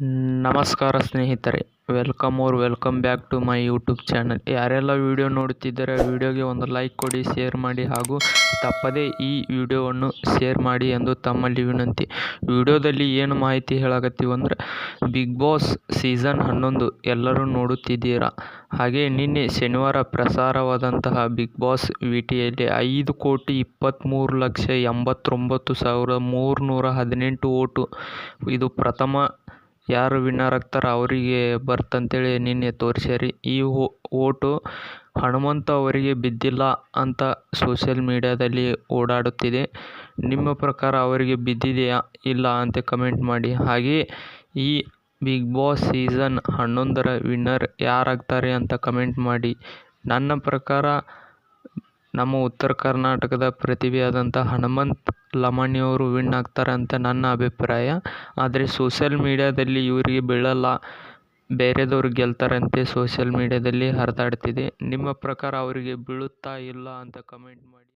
ನಮಸ್ಕಾರ ಸ್ನೇಹಿತರೆ welcome or welcome back to my YouTube channel ಯಾರೆಲ್ಲ ವಿಡಿಯೋ ನೋಡುತ್ತಿದ್ದರೆ ವಿಡಿಯೋಗೆ ಒಂದು ಲೈಕ್ ಕೊಡಿ ಶೇರ್ ಮಾಡಿ ಹಾಗೂ ತಪ್ಪದೇ ಈ ವಿಡಿಯೋವನ್ನು ಶೇರ್ ಮಾಡಿ ಎಂದು ತಮ್ಮಲ್ಲಿ ವಿನಂತಿ. ವಿಡಿಯೋದಲ್ಲಿ ಏನು ಮಾಹಿತಿ ಹೇಳಾಕತ್ತೀವಿ ಅಂದರೆ ಬಿಗ್ ಬಾಸ್ ಸೀಸನ್ ಹನ್ನೊಂದು ಎಲ್ಲರೂ ನೋಡುತ್ತಿದ್ದೀರಾ? ಹಾಗೆ ನಿನ್ನೆ ಶನಿವಾರ ಪ್ರಸಾರವಾದಂತಹ ಬಿಗ್ ಬಾಸ್ ವಿಟಿಯಲ್ಲಿ ಐದು ಕೋಟಿ ಇಪ್ಪತ್ತ್ಮೂರು ಲಕ್ಷ ಎಂಬತ್ತೊಂಬತ್ತು ಸಾವಿರದ ಮೂರುನೂರ ಹದಿನೆಂಟು ಓಟು. ಇದು ಪ್ರಥಮ ಯಾರು ವಿನ್ನರ್ ಆಗ್ತಾರೆ ಅವರಿಗೆ ಬರ್ತಂತೇಳಿ ನಿನ್ನೆ ತೋರಿಸ್ಯಾರಿ. ಈ ಓಟು ಹನುಮಂತ ಅವರಿಗೆ ಬಿದ್ದಿಲ್ಲ ಅಂತ ಸೋಷಿಯಲ್ ಮೀಡಿಯಾದಲ್ಲಿ ಓಡಾಡುತ್ತಿದೆ. ನಿಮ್ಮ ಪ್ರಕಾರ ಅವರಿಗೆ ಬಿದ್ದಿದೆಯಾ? ಇಲ್ಲ ಅಂತ ಕಮೆಂಟ್ ಮಾಡಿ. ಹಾಗೆ ಈ ಬಿಗ್ ಬಾಸ್ ಸೀಸನ್ ಹನ್ನೊಂದರ ವಿನ್ನರ್ ಯಾರಾಗ್ತಾರೆ ಅಂತ ಕಮೆಂಟ್ ಮಾಡಿ. ನನ್ನ ಪ್ರಕಾರ ನಮ್ಮ ಉತ್ತರ ಕರ್ನಾಟಕದ ಪ್ರತಿಭೆಯಾದಂಥ ಹನುಮಂತ್ ಲಮಾಣಿಯವರು ವಿನ್ ಆಗ್ತಾರೆ ಅಂತ ನನ್ನ ಅಭಿಪ್ರಾಯ. ಆದರೆ ಸೋಷಿಯಲ್ ಮೀಡ್ಯಾದಲ್ಲಿ ಇವರಿಗೆ ಬೀಳಲ್ಲ. ಬೇರೆದವ್ರು ಗೆಲ್ತಾರಂತೆ ಸೋಷಿಯಲ್ ಮೀಡ್ಯಾದಲ್ಲಿ ಹರಿದಾಡ್ತಿದೆ. ನಿಮ್ಮ ಪ್ರಕಾರ ಅವರಿಗೆ ಬೀಳುತ್ತಾ ಇಲ್ಲ ಅಂತ ಕಮೆಂಟ್ ಮಾಡಿ.